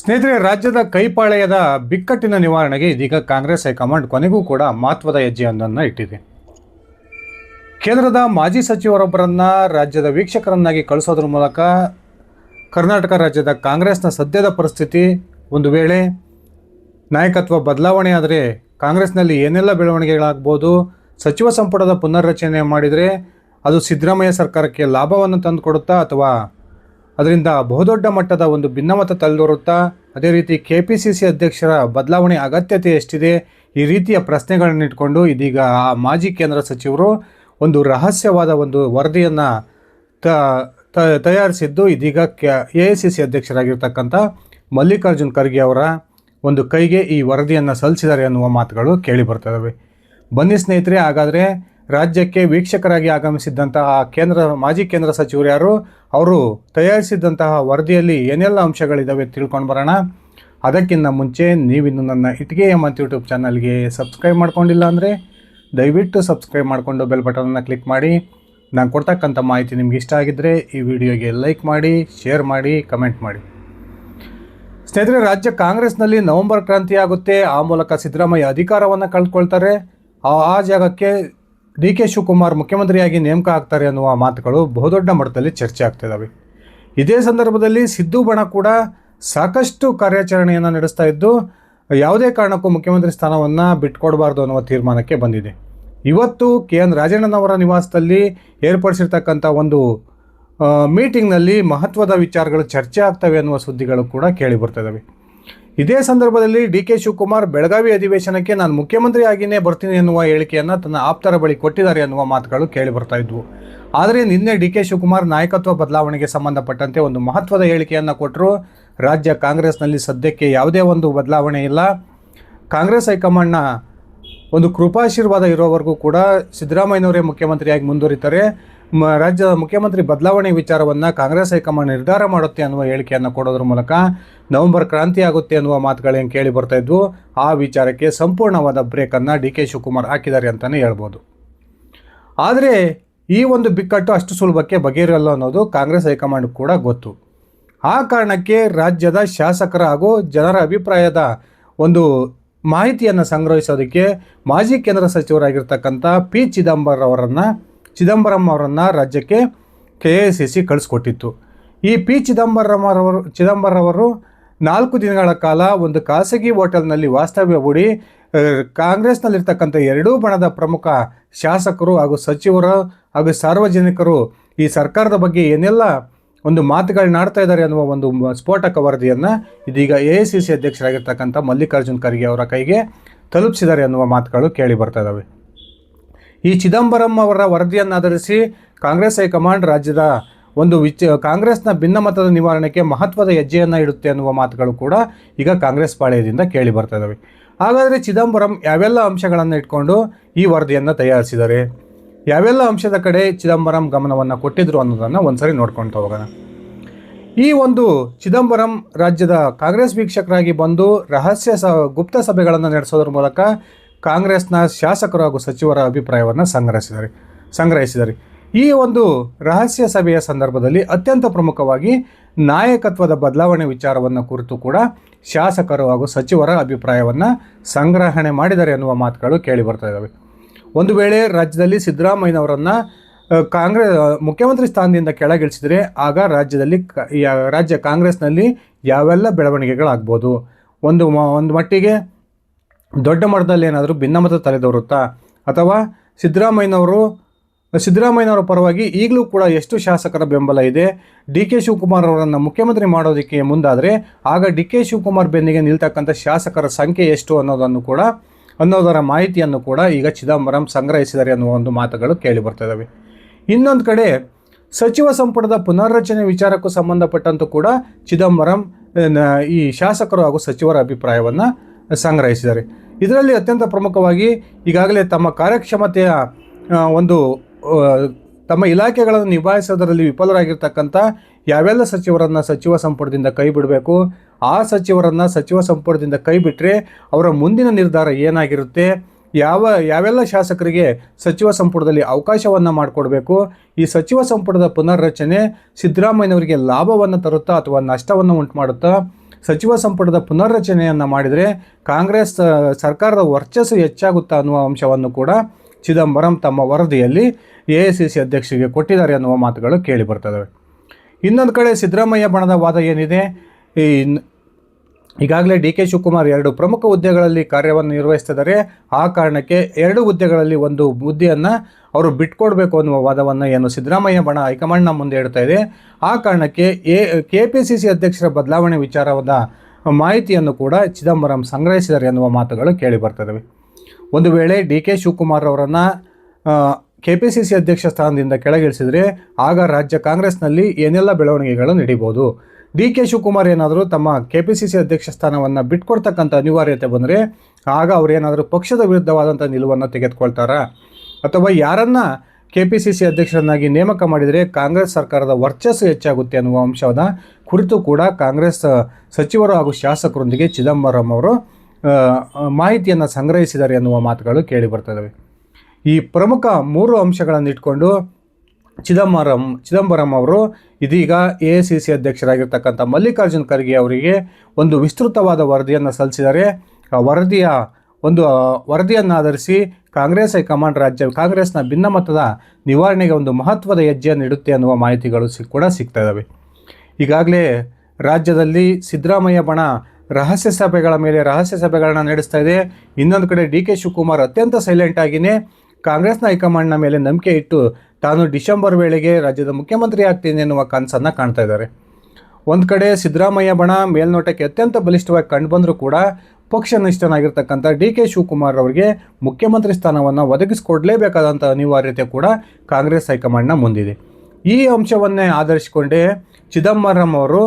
ಸ್ನೇಹಿತರೆ, ರಾಜ್ಯದ ಕೈಪಾಳೆಯದ ಬಿಕ್ಕಟ್ಟಿನ ನಿವಾರಣೆಗೆ ಇದೀಗ ಕಾಂಗ್ರೆಸ್ ಹೈಕಮಾಂಡ್ ಕೊನೆಗೂ ಕೂಡ ಮಹತ್ವದ ಹೆಜ್ಜೆಯೊಂದನ್ನು ಇಟ್ಟಿದೆ. ಕೇಂದ್ರದ ಮಾಜಿ ಸಚಿವರೊಬ್ಬರನ್ನ ರಾಜ್ಯದ ವೀಕ್ಷಕರನ್ನಾಗಿ ಕಳಿಸೋದ್ರ ಮೂಲಕ ಕರ್ನಾಟಕ ರಾಜ್ಯದ ಕಾಂಗ್ರೆಸ್ನ ಸದ್ಯದ ಪರಿಸ್ಥಿತಿ ಒಂದು ವೇಳೆ ನಾಯಕತ್ವ ಬದಲಾವಣೆ ಆದರೆ ಕಾಂಗ್ರೆಸ್ನಲ್ಲಿ ಏನೆಲ್ಲ ಬೆಳವಣಿಗೆಗಳಾಗ್ಬೋದು, ಸಚಿವ ಸಂಪುಟದ ಪುನರ್ರಚನೆ ಮಾಡಿದರೆ ಅದು ಸಿದ್ದರಾಮಯ್ಯ ಸರ್ಕಾರಕ್ಕೆ ಲಾಭವನ್ನು ತಂದುಕೊಡುತ್ತಾ ಅಥವಾ ಅದರಿಂದ ಬಹುದೊಡ್ಡ ಮಟ್ಟದ ಒಂದು ಭಿನ್ನಮತ ತಲೆದೋರುತ್ತಾ, ಅದೇ ರೀತಿ ಕೆ ಪಿ ಸಿ ಸಿ ಅಧ್ಯಕ್ಷರ ಬದಲಾವಣೆ ಅಗತ್ಯತೆ ಎಷ್ಟಿದೆ, ಈ ರೀತಿಯ ಪ್ರಶ್ನೆಗಳನ್ನು ಇಟ್ಕೊಂಡು ಇದೀಗ ಆ ಮಾಜಿ ಕೇಂದ್ರ ಸಚಿವರು ಒಂದು ರಹಸ್ಯವಾದ ಒಂದು ವರದಿಯನ್ನು ತ ತಯಾರಿಸಿದ್ದು ಇದೀಗ ಕೆ ಎ ಸಿ ಸಿ ಅಧ್ಯಕ್ಷರಾಗಿರ್ತಕ್ಕಂಥ ಮಲ್ಲಿಕಾರ್ಜುನ್ ಖರ್ಗೆ ಅವರ ಒಂದು ಕೈಗೆ ಈ ವರದಿಯನ್ನು ಸಲ್ಲಿಸಿದ್ದಾರೆ ಅನ್ನುವ ಮಾತುಗಳು ಕೇಳಿ ಬರ್ತಾ ಬನ್ನಿ ಸ್ನೇಹಿತರೆ, ಹಾಗಾದರೆ ರಾಜ್ಯಕ್ಕೆ ವೀಕ್ಷಕರಾಗಿ ಆಗಮಿಸಿದ್ದಂತಹ ಕೇಂದ್ರ, ಮಾಜಿ ಕೇಂದ್ರ ಸಚಿವರು ಯಾರು? ಅವರು ತಯಾರಿಸಿದ್ದಂತಹ ವರದಿಯಲ್ಲಿ ಏನೆಲ್ಲ ಅಂಶಗಳಿದ್ದಾವೆ ತಿಳ್ಕೊಂಡು ಬರೋಣ. ಅದಕ್ಕಿಂತ ಮುಂಚೆ ನೀವಿನ್ನು ನನ್ನ ಇಟ್ಗೆ ಎಂ ಅಂತ ಯೂಟ್ಯೂಬ್ ಚಾನಲ್ಗೆ ಸಬ್ಸ್ಕ್ರೈಬ್ ಮಾಡ್ಕೊಂಡಿಲ್ಲ ಅಂದರೆ ದಯವಿಟ್ಟು ಸಬ್ಸ್ಕ್ರೈಬ್ ಮಾಡಿಕೊಂಡು ಬೆಲ್ ಬಟನನ್ನು ಕ್ಲಿಕ್ ಮಾಡಿ. ನಾನು ಕೊಡ್ತಕ್ಕಂಥ ಮಾಹಿತಿ ನಿಮ್ಗೆ ಇಷ್ಟ ಆಗಿದ್ದರೆ ಈ ವಿಡಿಯೋಗೆ ಲೈಕ್ ಮಾಡಿ, ಶೇರ್ ಮಾಡಿ, ಕಮೆಂಟ್ ಮಾಡಿ. ಸ್ನೇಹಿತರೆ, ರಾಜ್ಯ ಕಾಂಗ್ರೆಸ್ನಲ್ಲಿ ನವೆಂಬರ್ ಕ್ರಾಂತಿ ಆಗುತ್ತೆ ಆ ಮೂಲಕ ಸಿದ್ದರಾಮಯ್ಯ ಅಧಿಕಾರವನ್ನು ಕಳ್ಕೊಳ್ತಾರೆ. ಆ ಜಾಗಕ್ಕೆ ಡಿ ಕೆ ಶಿವಕುಮಾರ್ ಮುಖ್ಯಮಂತ್ರಿಯಾಗಿ ನೇಮಕ ಆಗ್ತಾರೆ ಅನ್ನುವ ಮಾತುಗಳು ಬಹುದೊಡ್ಡ ಮಟ್ಟದಲ್ಲಿ ಚರ್ಚೆ ಆಗ್ತಿದ್ದಾವೆ ಇದೇ ಸಂದರ್ಭದಲ್ಲಿ ಸಿದ್ದು ಬಣ ಕೂಡ ಸಾಕಷ್ಟು ಕಾರ್ಯಾಚರಣೆಯನ್ನು ನಡೆಸ್ತಾ ಇದ್ದು, ಯಾವುದೇ ಕಾರಣಕ್ಕೂ ಮುಖ್ಯಮಂತ್ರಿ ಸ್ಥಾನವನ್ನು ಬಿಟ್ಕೊಡಬಾರ್ದು ಅನ್ನುವ ತೀರ್ಮಾನಕ್ಕೆ ಬಂದಿದೆ. ಇವತ್ತು ಕೆ ಎನ್ ರಾಜಣ್ಣನವರ ನಿವಾಸದಲ್ಲಿ ಏರ್ಪಡಿಸಿರ್ತಕ್ಕಂಥ ಒಂದು ಮೀಟಿಂಗ್ನಲ್ಲಿ ಮಹತ್ವದ ವಿಚಾರಗಳು ಚರ್ಚೆ ಆಗ್ತವೆ ಅನ್ನುವ ಸುದ್ದಿಗಳು ಕೂಡ ಕೇಳಿ ಬರ್ತಿದ್ದಾವೆ ಇದೇ ಸಂದರ್ಭದಲ್ಲಿ ಡಿ ಕೆ ಶಿವಕುಮಾರ್ ಬೆಳಗಾವಿ ಅಧಿವೇಶನಕ್ಕೆ ನಾನು ಮುಖ್ಯಮಂತ್ರಿ ಆಗಿಯೇ ಬರ್ತೀನಿ ಎನ್ನುವ ಹೇಳಿಕೆಯನ್ನು ತನ್ನ ಆಪ್ತರ ಬಳಿ ಕೊಟ್ಟಿದ್ದಾರೆ ಎನ್ನುವ ಮಾತುಗಳು ಕೇಳಿ ಬರ್ತಾ ಇದ್ವು. ಆದರೆ ನಿನ್ನೆ ಡಿ ಕೆ ಶಿವಕುಮಾರ್ ನಾಯಕತ್ವ ಬದಲಾವಣೆಗೆ ಸಂಬಂಧಪಟ್ಟಂತೆ ಒಂದು ಮಹತ್ವದ ಹೇಳಿಕೆಯನ್ನು ಕೊಟ್ಟರು ರಾಜ್ಯ ಕಾಂಗ್ರೆಸ್ನಲ್ಲಿ ಸದ್ಯಕ್ಕೆ ಯಾವುದೇ ಒಂದು ಬದಲಾವಣೆ ಇಲ್ಲ. ಕಾಂಗ್ರೆಸ್ ಹೈಕಮಾಂಡ್ನ ಒಂದು ಕೃಪಾಶೀರ್ವಾದ ಇರೋವರೆಗೂ ಕೂಡ ಸಿದ್ದರಾಮಯ್ಯನವರೇ ಮುಖ್ಯಮಂತ್ರಿಯಾಗಿ ಮುಂದುವರಿತಾರೆ. ರಾಜ್ಯದ ಮುಖ್ಯಮಂತ್ರಿ ಬದಲಾವಣೆ ವಿಚಾರವನ್ನು ಕಾಂಗ್ರೆಸ್ ಹೈಕಮಾಂಡ್ ನಿರ್ಧಾರ ಮಾಡುತ್ತೆ ಅನ್ನುವ ಹೇಳಿಕೆಯನ್ನು ಕೊಡೋದ್ರ ಮೂಲಕ ನವೆಂಬರ್ ಕ್ರಾಂತಿ ಆಗುತ್ತೆ ಅನ್ನುವ ಮಾತುಗಳೇನು ಕೇಳಿ ಬರ್ತಾ ಇದ್ವು. ಆ ವಿಚಾರಕ್ಕೆ ಸಂಪೂರ್ಣವಾದ ಬ್ರೇಕನ್ನು ಡಿ ಕೆ ಶಿವಕುಮಾರ್ ಹಾಕಿದ್ದಾರೆ ಅಂತಲೇ ಹೇಳ್ಬೋದು. ಆದರೆ ಈ ಒಂದು ಬಿಕ್ಕಟ್ಟು ಅಷ್ಟು ಸುಲಭಕ್ಕೆ ಬಗೆಯಿರಲ್ಲ ಅನ್ನೋದು ಕಾಂಗ್ರೆಸ್ ಹೈಕಮಾಂಡ್ ಕೂಡ ಗೊತ್ತು. ಆ ಕಾರಣಕ್ಕೆ ರಾಜ್ಯದ ಶಾಸಕರ ಹಾಗೂ ಜನರ ಅಭಿಪ್ರಾಯದ ಒಂದು ಮಾಹಿತಿಯನ್ನು ಸಂಗ್ರಹಿಸೋದಕ್ಕೆ ಮಾಜಿ ಕೇಂದ್ರ ಸಚಿವರಾಗಿರ್ತಕ್ಕಂಥ ಪಿ ಚಿದಂಬರಂ ಅವರನ್ನು ಚಿದಂಬರಂ ಅವರನ್ನು ರಾಜ್ಯಕ್ಕೆ ಕೆ ಎ ಸಿ ಸಿ ಕಳಿಸ್ಕೊಟ್ಟಿತ್ತು. ಈ ಪಿ ಚಿದಂಬರಂ ಅವರು ಚಿದಂಬರವರು ನಾಲ್ಕು ದಿನಗಳ ಕಾಲ ಒಂದು ಖಾಸಗಿ ಹೋಟೆಲ್ನಲ್ಲಿ ವಾಸ್ತವ್ಯ ಹೂಡಿ ಕಾಂಗ್ರೆಸ್ನಲ್ಲಿರ್ತಕ್ಕಂಥ ಎರಡೂ ಬಣದ ಪ್ರಮುಖ ಶಾಸಕರು ಹಾಗೂ ಸಚಿವರು ಹಾಗೂ ಸಾರ್ವಜನಿಕರು ಈ ಸರ್ಕಾರದ ಬಗ್ಗೆ ಏನೆಲ್ಲ ಒಂದು ಮಾತುಗಳನ್ನಾಡ್ತಾ ಇದ್ದಾರೆ ಅನ್ನುವ ಒಂದು ಸ್ಫೋಟಕ ವರದಿಯನ್ನು ಇದೀಗ ಎ ಐ ಸಿ ಸಿ ಅಧ್ಯಕ್ಷರಾಗಿರ್ತಕ್ಕಂಥ ಮಲ್ಲಿಕಾರ್ಜುನ್ ಖರ್ಗೆ ಅವರ ಕೈಗೆ ತಲುಪಿಸಿದ್ದಾರೆ ಅನ್ನುವ ಮಾತುಗಳು ಕೇಳಿ ಬರ್ತಾ ಇದ್ದಾವೆ ಈ ಚಿದಂಬರಂ ಅವರ ವರದಿಯನ್ನು ಆಧರಿಸಿ ಕಾಂಗ್ರೆಸ್ ಹೈಕಮಾಂಡ್ ರಾಜ್ಯದ ಒಂದು ವಿಚ, ಕಾಂಗ್ರೆಸ್ನ ಭಿನ್ನಮತದ ನಿವಾರಣೆಗೆ ಮಹತ್ವದ ಹೆಜ್ಜೆಯನ್ನು ಇಡುತ್ತೆ ಅನ್ನುವ ಮಾತುಗಳು ಕೂಡ ಈಗ ಕಾಂಗ್ರೆಸ್ ಪಾಳೆಯದಿಂದ ಕೇಳಿ ಬರ್ತಾ ಇದ್ದಾವೆ ಹಾಗಾದರೆ ಚಿದಂಬರಂ ಯಾವೆಲ್ಲ ಅಂಶಗಳನ್ನು ಇಟ್ಕೊಂಡು ಈ ವರದಿಯನ್ನು ತಯಾರಿಸಿದ್ದಾರೆ? ಯಾವೆಲ್ಲ ಅಂಶದ ಕಡೆ ಚಿದಂಬರಂ ಗಮನವನ್ನು ಕೊಟ್ಟಿದ್ರು ಅನ್ನೋದನ್ನು ಒಂದ್ಸರಿ ನೋಡ್ಕೊಳ್ತಾ ಹೋಗೋಣ. ಈ ಒಂದು ಚಿದಂಬರಂ ರಾಜ್ಯದ ಕಾಂಗ್ರೆಸ್ ವೀಕ್ಷಕರಾಗಿ ಬಂದು ರಹಸ್ಯ ಸ, ಗುಪ್ತ ಸಭೆಗಳನ್ನು ನಡೆಸೋದ್ರ ಮೂಲಕ ಕಾಂಗ್ರೆಸ್ನ ಶಾಸಕರು ಹಾಗೂ ಸಚಿವರ ಅಭಿಪ್ರಾಯವನ್ನು ಸಂಗ್ರಹಿಸಿದ್ದಾರೆ. ಸಂಗ್ರಹಿಸಿದ್ದಾರೆ. ಈ ಒಂದು ರಹಸ್ಯ ಸಭೆಯ ಸಂದರ್ಭದಲ್ಲಿ ಅತ್ಯಂತ ಪ್ರಮುಖವಾಗಿ ನಾಯಕತ್ವದ ಬದಲಾವಣೆ ವಿಚಾರವನ್ನು ಕುರಿತು ಕೂಡ ಶಾಸಕರು ಹಾಗೂ ಸಚಿವರ ಅಭಿಪ್ರಾಯವನ್ನು ಸಂಗ್ರಹಣೆ ಮಾಡಿದ್ದಾರೆ ಎನ್ನುವ ಮಾತುಗಳು ಕೇಳಿ ಬರ್ತಾ ಇದ್ದಾವೆ. ಒಂದು ವೇಳೆ ರಾಜ್ಯದಲ್ಲಿ ಸಿದ್ದರಾಮಯ್ಯನವರನ್ನು ಕಾಂಗ್ರೆಸ್ ಮುಖ್ಯಮಂತ್ರಿ ಸ್ಥಾನದಿಂದ ಕೆಳಗಿಳಿಸಿದರೆ ಆಗ ರಾಜ್ಯದಲ್ಲಿ ರಾಜ್ಯ ಕಾಂಗ್ರೆಸ್ನಲ್ಲಿ ಯಾವೆಲ್ಲ ಬೆಳವಣಿಗೆಗಳಾಗ್ಬೋದು? ಒಂದು ಒಂದು ಮಟ್ಟಿಗೆ ದೊಡ್ಡ ಮಟ್ಟದಲ್ಲಿ ಏನಾದರೂ ಭಿನ್ನಮತ ತಲೆದೋರುತ್ತಾ? ಅಥವಾ ಸಿದ್ದರಾಮಯ್ಯನವರು, ಸಿದ್ದರಾಮಯ್ಯನವರ ಪರವಾಗಿ ಈಗಲೂ ಕೂಡ ಎಷ್ಟು ಶಾಸಕರ ಬೆಂಬಲ ಇದೆ? ಡಿ ಕೆ ಶಿವಕುಮಾರ್ ಅವರನ್ನು ಮುಖ್ಯಮಂತ್ರಿ ಮಾಡೋದಕ್ಕೆ ಮುಂದಾದರೆ ಆಗ ಡಿ ಕೆ ಶಿವಕುಮಾರ್ ಬೆನ್ನಿಗೆ ನಿಲ್ತಕ್ಕಂಥ ಶಾಸಕರ ಸಂಖ್ಯೆ ಎಷ್ಟು ಅನ್ನೋದನ್ನು ಕೂಡ, ಅನ್ನೋದರ ಮಾಹಿತಿಯನ್ನು ಕೂಡ ಈಗ ಚಿದಂಬರಂ ಸಂಗ್ರಹಿಸಿದ್ದಾರೆ ಅನ್ನುವ ಒಂದು ಮಾತುಗಳು ಕೇಳಿ ಬರ್ತಿದ್ದಾವೆ ಇನ್ನೊಂದು ಕಡೆ ಸಚಿವ ಸಂಪುಟದ ಪುನರ್ರಚನೆ ವಿಚಾರಕ್ಕೂ ಸಂಬಂಧಪಟ್ಟಂತೂ ಕೂಡ ಚಿದಂಬರಂ ಈ ಶಾಸಕರು ಹಾಗೂ ಸಚಿವರ ಅಭಿಪ್ರಾಯವನ್ನು ಸಂಗ್ರಹಿಸಿದ್ದಾರೆ. ಇದರಲ್ಲಿ ಅತ್ಯಂತ ಪ್ರಮುಖವಾಗಿ ಈಗಾಗಲೇ ತಮ್ಮ ಕಾರ್ಯಕ್ಷಮತೆಯ ಒಂದು ತಮ್ಮ ಇಲಾಖೆಗಳನ್ನು ನಿಭಾಯಿಸೋದರಲ್ಲಿ ವಿಫಲರಾಗಿರ್ತಕ್ಕಂಥ ಯಾವೆಲ್ಲ ಸಚಿವರನ್ನು ಸಚಿವ ಸಂಪುಟದಿಂದ ಕೈ ಬಿಡಬೇಕು, ಆ ಸಚಿವರನ್ನು ಸಚಿವ ಸಂಪುಟದಿಂದ ಕೈ ಬಿಟ್ಟರೆ ಅವರ ಮುಂದಿನ ನಿರ್ಧಾರ ಏನಾಗಿರುತ್ತೆ, ಯಾವ, ಯಾವೆಲ್ಲ ಶಾಸಕರಿಗೆ ಸಚಿವ ಸಂಪುಟದಲ್ಲಿ ಅವಕಾಶವನ್ನು ಮಾಡಿಕೊಡ್ಬೇಕು, ಈ ಸಚಿವ ಸಂಪುಟದ ಪುನರ್ರಚನೆ ಸಿದ್ದರಾಮಯ್ಯನವರಿಗೆ ಲಾಭವನ್ನು ತರುತ್ತಾ ಅಥವಾ ನಷ್ಟವನ್ನು ಉಂಟು ಮಾಡುತ್ತಾ ಸಚಿವ ಸಂಪುಟದ ಪುನರ್ರಚನೆಯನ್ನು ಮಾಡಿದರೆ ಕಾಂಗ್ರೆಸ್ ಸರ್ಕಾರದ ವರ್ಚಸ್ಸು ಹೆಚ್ಚಾಗುತ್ತಾ ಅನ್ನುವ ಅಂಶವನ್ನು ಕೂಡ ಚಿದಂಬರಂ ತಮ್ಮ ವರದಿಯಲ್ಲಿ ಎ ಐ ಸಿ ಸಿ ಅಧ್ಯಕ್ಷರಿಗೆ ಕೊಟ್ಟಿದ್ದಾರೆ ಅನ್ನುವ ಮಾತುಗಳು ಕೇಳಿ ಬರ್ತವೆ. ಇನ್ನೊಂದು ಕಡೆ ಸಿದ್ದರಾಮಯ್ಯ ಬಣದ ವಾದ ಏನಿದೆ? ಈ ಈಗಾಗಲೇ ಡಿ ಕೆ ಶಿವಕುಮಾರ್ ಎರಡು ಪ್ರಮುಖ ಹುದ್ದೆಗಳಲ್ಲಿ ಕಾರ್ಯವನ್ನು ನಿರ್ವಹಿಸ್ತಿದ್ದಾರೆ. ಆ ಕಾರಣಕ್ಕೆ ಎರಡು ಹುದ್ದೆಗಳಲ್ಲಿ ಒಂದು ಹುದ್ದೆಯನ್ನು ಅವರು ಬಿಟ್ಕೊಡ್ಬೇಕು ಅನ್ನುವ ವಾದವನ್ನು ಏನು ಸಿದ್ದರಾಮಯ್ಯ ಬಣ ಹೈಕಮಾಂಡ್ನ ಮುಂದೆ ಇಡ್ತಾ ಇದೆ. ಆ ಕಾರಣಕ್ಕೆ A K P C C ಅಧ್ಯಕ್ಷರ ಬದಲಾವಣೆ ವಿಚಾರವಾದ ಮಾಹಿತಿಯನ್ನು ಕೂಡ ಚಿದಂಬರಂ ಸಂಗ್ರಹಿಸಿದ್ದಾರೆ ಎನ್ನುವ ಮಾತುಗಳು ಕೇಳಿ ಬರ್ತದವೆ ಒಂದು ವೇಳೆ ಡಿ ಕೆ ಶಿವಕುಮಾರ್ ಅವರನ್ನು ಕೆ ಪಿ ಸಿ ಸಿ ಅಧ್ಯಕ್ಷ ಸ್ಥಾನದಿಂದ ಕೆಳಗಿಳಿಸಿದರೆ ಆಗ ರಾಜ್ಯ ಕಾಂಗ್ರೆಸ್ನಲ್ಲಿ ಏನೆಲ್ಲ ಬೆಳವಣಿಗೆಗಳು ನಡೀಬೋದು ಡಿ ಕೆ ಶಿವಕುಮಾರ್ ಏನಾದರೂ ತಮ್ಮ ಕೆ ಪಿ ಸಿ ಸಿ ಅಧ್ಯಕ್ಷ ಸ್ಥಾನವನ್ನು ಬಿಟ್ಕೊಡ್ತಕ್ಕಂಥ ಅನಿವಾರ್ಯತೆ ಬಂದರೆ ಆಗ ಅವರೇನಾದರೂ ಪಕ್ಷದ ವಿರುದ್ಧವಾದಂಥ ನಿಲುವನ್ನು ತೆಗೆದುಕೊಳ್ತಾರಾ? ಅಥವಾ ಯಾರನ್ನ ಕೆ ಪಿ ಸಿ ಸಿ ಅಧ್ಯಕ್ಷರನ್ನಾಗಿ ನೇಮಕ ಮಾಡಿದರೆ ಕಾಂಗ್ರೆಸ್ ಸರ್ಕಾರದ ವರ್ಚಸ್ಸು ಹೆಚ್ಚಾಗುತ್ತೆ ಅನ್ನುವ ಅಂಶದ ಕುರಿತು ಕೂಡ ಕಾಂಗ್ರೆಸ್ ಸಚಿವರು ಹಾಗೂ ಶಾಸಕರೊಂದಿಗೆ ಚಿದಂಬರಂ ಅವರು ಮಾಹಿತಿಯನ್ನು ಸಂಗ್ರಹಿಸಿದ್ದಾರೆ ಎನ್ನುವ ಮಾತುಗಳು ಕೇಳಿ ಬರ್ತದವೆ ಈ ಪ್ರಮುಖ ಮೂರು ಅಂಶಗಳನ್ನು ಇಟ್ಕೊಂಡು ಚಿದಂಬರಂ ಚಿದಂಬರಂ ಅವರು ಇದೀಗ ಎ ಸಿ ಸಿ ಅಧ್ಯಕ್ಷರಾಗಿರ್ತಕ್ಕಂಥ ಮಲ್ಲಿಕಾರ್ಜುನ್ ಖರ್ಗೆ ಅವರಿಗೆ ಒಂದು ವಿಸ್ತೃತವಾದ ವರದಿಯನ್ನು ಸಲ್ಲಿಸಿದರೆ ವರದಿಯ ಒಂದು ವರದಿಯನ್ನು ಆಧರಿಸಿ ಕಾಂಗ್ರೆಸ್ ಹೈಕಮಾಂಡ್ ರಾಜ್ಯ, ಕಾಂಗ್ರೆಸ್ನ ಭಿನ್ನಮತದ ನಿವಾರಣೆಗೆ ಒಂದು ಮಹತ್ವದ ಹೆಜ್ಜೆಯನ್ನು ಇಡುತ್ತೆ ಅನ್ನುವ ಮಾಹಿತಿಗಳು ಸಿ, ಕೂಡ ಸಿಗ್ತಾ ಇದ್ದಾವೆ ಈಗಾಗಲೇ ರಾಜ್ಯದಲ್ಲಿ ಸಿದ್ದರಾಮಯ್ಯ ಬಣ ರಹಸ್ಯ ಸಭೆಗಳ ಮೇಲೆ ರಹಸ್ಯ ಸಭೆಗಳನ್ನು ನಡೆಸ್ತಾ ಇದೆ. ಇನ್ನೊಂದು ಕಡೆ ಡಿ ಕೆ ಶಿವಕುಮಾರ್ ಅತ್ಯಂತ ಸೈಲೆಂಟ್ ಆಗಿಯೇ ಕಾಂಗ್ರೆಸ್ನ ಹೈಕಮಾಂಡ್ನ ಮೇಲೆ ನಂಬಿಕೆ ಇಟ್ಟು ತಾನು ಡಿಸೆಂಬರ್ ವೇಳೆಗೆ ರಾಜ್ಯದ ಮುಖ್ಯಮಂತ್ರಿ ಆಗ್ತೀನಿ ಎನ್ನುವ ಕನಸನ್ನು ಕಾಣ್ತಾ ಇದ್ದಾರೆ. ಒಂದು ಕಡೆ ಸಿದ್ದರಾಮಯ್ಯ ಬಣ ಮೇಲ್ನೋಟಕ್ಕೆ ಅತ್ಯಂತ ಬಲಿಷ್ಠವಾಗಿ ಕಂಡುಬಂದರೂ ಕೂಡ ಪಕ್ಷನಿಷ್ಠನಾಗಿರ್ತಕ್ಕಂಥ ಡಿ ಕೆ ಶಿವಕುಮಾರ್ ಅವರಿಗೆ ಮುಖ್ಯಮಂತ್ರಿ ಸ್ಥಾನವನ್ನು ಒದಗಿಸಿಕೊಡಲೇಬೇಕಾದಂಥ ಅನಿವಾರ್ಯತೆ ಕೂಡ ಕಾಂಗ್ರೆಸ್ ಹೈಕಮಾಂಡ್ನ ಮುಂದಿದೆ. ಈ ಅಂಶವನ್ನೇ ಆಧರಿಸಿಕೊಂಡೇ ಚಿದಂಬರಂ ಅವರು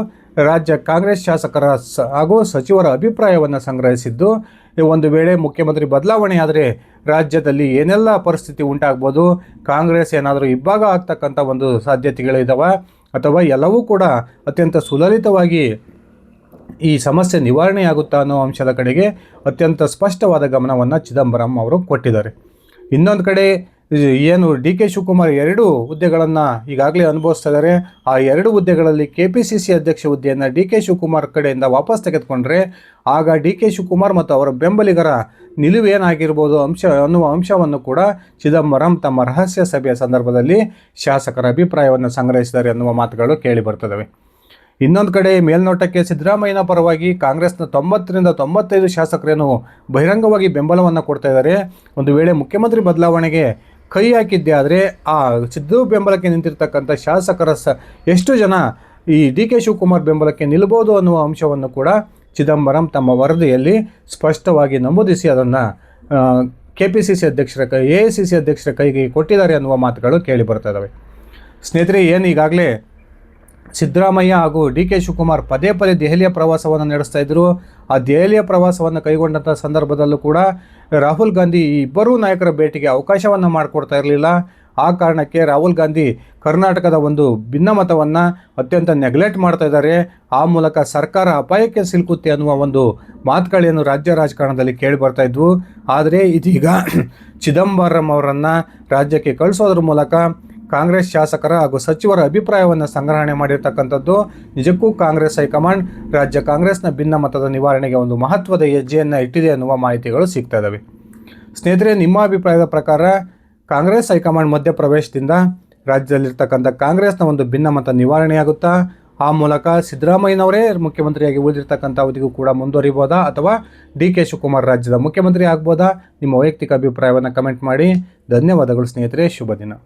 ರಾಜ್ಯ ಕಾಂಗ್ರೆಸ್ ಶಾಸಕರ ಹಾಗೂ ಸಚಿವರ ಅಭಿಪ್ರಾಯವನ್ನು ಸಂಗ್ರಹಿಸಿದ್ದು, ಒಂದು ವೇಳೆ ಮುಖ್ಯಮಂತ್ರಿ ಬದಲಾವಣೆ ಆದರೆ ರಾಜ್ಯದಲ್ಲಿ ಏನೆಲ್ಲ ಪರಿಸ್ಥಿತಿ ಉಂಟಾಗ್ಬೋದು, ಕಾಂಗ್ರೆಸ್ ಏನಾದರೂ ಇಬ್ಬಾಗ ಆಗ್ತಕ್ಕಂಥ ಒಂದು ಸಾಧ್ಯತೆಗಳಿದ್ದಾವೆ ಅಥವಾ ಎಲ್ಲವೂ ಕೂಡ ಅತ್ಯಂತ ಸುಲಲಿತವಾಗಿ ಈ ಸಮಸ್ಯೆ ನಿವಾರಣೆಯಾಗುತ್ತಾ ಅನ್ನೋ ಅಂಶದ ಕಡೆಗೆ ಅತ್ಯಂತ ಸ್ಪಷ್ಟವಾದ ಗಮನವನ್ನು ಚಿದಂಬರಂ ಅವರು ಕೊಟ್ಟಿದ್ದಾರೆ. ಇನ್ನೊಂದು ಕಡೆ, ಏನು ಡಿ ಕೆ ಶಿವಕುಮಾರ್ ಎರಡು ಹುದ್ದೆಗಳನ್ನು ಈಗಾಗಲೇ ಅನುಭವಿಸ್ತಾ ಆ ಎರಡು ಹುದ್ದೆಗಳಲ್ಲಿ ಕೆ ಪಿ ಸಿ ಸಿ ಅಧ್ಯಕ್ಷ ಹುದ್ದೆಯನ್ನು ಡಿ ಕೆ ಶಿವಕುಮಾರ್ ಕಡೆಯಿಂದ ವಾಪಸ್ ತೆಗೆದುಕೊಂಡ್ರೆ, ಆಗ ಡಿ ಕೆ ಶಿವಕುಮಾರ್ ಮತ್ತು ಅವರ ಬೆಂಬಲಿಗರ ನಿಲುವೇನಾಗಿರ್ಬೋದು ಅಂಶ ಅನ್ನುವ ಅಂಶವನ್ನು ಕೂಡ ಚಿದಂಬರಂ ತಮ್ಮ ರಹಸ್ಯ ಸಭೆಯ ಸಂದರ್ಭದಲ್ಲಿ ಶಾಸಕರ ಅಭಿಪ್ರಾಯವನ್ನು ಸಂಗ್ರಹಿಸಿದ್ದಾರೆ ಅನ್ನುವ ಮಾತುಗಳು ಕೇಳಿ ಬರ್ತದೆ ಇನ್ನೊಂದು ಕಡೆ ಮೇಲ್ನೋಟಕ್ಕೆ ಸಿದ್ದರಾಮಯ್ಯನ ಪರವಾಗಿ ಕಾಂಗ್ರೆಸ್ನ ತೊಂಬತ್ತರಿಂದ ತೊಂಬತ್ತೈದು ಶಾಸಕರೇನು ಬಹಿರಂಗವಾಗಿ ಬೆಂಬಲವನ್ನು ಕೊಡ್ತಾ ಇದ್ದಾರೆ. ಒಂದು ವೇಳೆ ಮುಖ್ಯಮಂತ್ರಿ ಬದಲಾವಣೆಗೆ ಕೈ ಹಾಕಿದ್ದೆ ಆದರೆ ಆ ಸಿದ್ದು ಬೆಂಬಲಕ್ಕೆ ನಿಂತಿರ್ತಕ್ಕಂಥ ಶಾಸಕರ ಸ ಎಷ್ಟು ಜನ ಈ ಡಿ ಕೆ ಶಿವಕುಮಾರ್ ಬೆಂಬಲಕ್ಕೆ ನಿಲ್ಬೋದು ಅನ್ನುವ ಅಂಶವನ್ನು ಕೂಡ ಚಿದಂಬರಂ ತಮ್ಮ ವರದಿಯಲ್ಲಿ ಸ್ಪಷ್ಟವಾಗಿ ನಮೂದಿಸಿ ಅದನ್ನು ಕೆ ಪಿ ಸಿ ಸಿ ಅಧ್ಯಕ್ಷರ ಕೈ, ಎ ಸಿ ಸಿ ಅಧ್ಯಕ್ಷರ ಕೈಗೆ ಕೊಟ್ಟಿದ್ದಾರೆ ಅನ್ನುವ ಮಾತುಗಳು ಕೇಳಿ ಬರ್ತಾ ಸ್ನೇಹಿತರೆ, ಏನು ಈಗಾಗಲೇ ಸಿದ್ದರಾಮಯ್ಯ ಹಾಗೂ ಡಿ ಕೆ ಶಿವಕುಮಾರ್ ಪದೇ ಪದೇ ದೆಹಲಿಯ ಪ್ರವಾಸವನ್ನು ನಡೆಸ್ತಾ ಇದ್ದರು ಆ ದೆಹಲಿಯ ಪ್ರವಾಸವನ್ನು ಕೈಗೊಂಡಂಥ ಸಂದರ್ಭದಲ್ಲೂ ಕೂಡ ರಾಹುಲ್ ಗಾಂಧಿ ಇಬ್ಬರೂ ನಾಯಕರ ಭೇಟಿಗೆ ಅವಕಾಶವನ್ನು ಮಾಡಿಕೊಡ್ತಾ ಇರಲಿಲ್ಲ. ಆ ಕಾರಣಕ್ಕೆ ರಾಹುಲ್ ಗಾಂಧಿ ಕರ್ನಾಟಕದ ಒಂದು ಭಿನ್ನಮತವನ್ನು ಅತ್ಯಂತ ನೆಗ್ಲೆಕ್ಟ್ ಮಾಡ್ತಾ ಇದ್ದಾರೆ. ಆ ಮೂಲಕ ಸರ್ಕಾರ ಅಪಾಯಕ್ಕೆ ಸಿಲುಕುತ್ತೆ ಅನ್ನುವ ಒಂದು ಮಾತುಗಳೇನು ರಾಜ್ಯ ರಾಜಕಾರಣದಲ್ಲಿ ಕೇಳಿ ಬರ್ತಾ ಇದ್ವು. ಆದರೆ ಇದೀಗ ಚಿದಂಬರಂ ಅವರನ್ನು ರಾಜ್ಯಕ್ಕೆ ಕಳಿಸೋದ್ರ ಮೂಲಕ ಕಾಂಗ್ರೆಸ್ ಶಾಸಕರ ಹಾಗೂ ಸಚಿವರ ಅಭಿಪ್ರಾಯವನ್ನು ಸಂಗ್ರಹಣೆ ಮಾಡಿರ್ತಕ್ಕಂಥದ್ದು. ನಿಜಕ್ಕೂ ಕಾಂಗ್ರೆಸ್ ಹೈಕಮಾಂಡ್ ರಾಜ್ಯ ಕಾಂಗ್ರೆಸ್ನ ಭಿನ್ನಮತದ ನಿವಾರಣೆಗೆ ಒಂದು ಮಹತ್ವದ ಹೆಜ್ಜೆಯನ್ನು ಇಟ್ಟಿದೆ ಅನ್ನುವ ಮಾಹಿತಿಗಳು ಸಿಗ್ತಾ ಇದ್ದಾವೆ ಸ್ನೇಹಿತರೆ, ನಿಮ್ಮ ಅಭಿಪ್ರಾಯದ ಪ್ರಕಾರ ಕಾಂಗ್ರೆಸ್ ಹೈಕಮಾಂಡ್ ಮಧ್ಯಪ್ರವೇಶದಿಂದ ರಾಜ್ಯದಲ್ಲಿರ್ತಕ್ಕಂಥ ಕಾಂಗ್ರೆಸ್ನ ಒಂದು ಭಿನ್ನಮತ ನಿವಾರಣೆಯಾಗುತ್ತಾ, ಆ ಮೂಲಕ ಸಿದ್ದರಾಮಯ್ಯನವರೇ ಮುಖ್ಯಮಂತ್ರಿಯಾಗಿ ಉಳಿದಿರ್ತಕ್ಕಂಥ ಅವಧಿಗೂ ಕೂಡ ಮುಂದುವರಿಬೋದಾ ಅಥವಾ ಡಿ ಕೆ ಶಿವಕುಮಾರ್ ರಾಜ್ಯದ ಮುಖ್ಯಮಂತ್ರಿ ಆಗ್ಬೋದಾ? ನಿಮ್ಮ ವೈಯಕ್ತಿಕ ಅಭಿಪ್ರಾಯವನ್ನು ಕಮೆಂಟ್ ಮಾಡಿ. ಧನ್ಯವಾದಗಳು ಸ್ನೇಹಿತರೆ. ಶುಭ ದಿನ.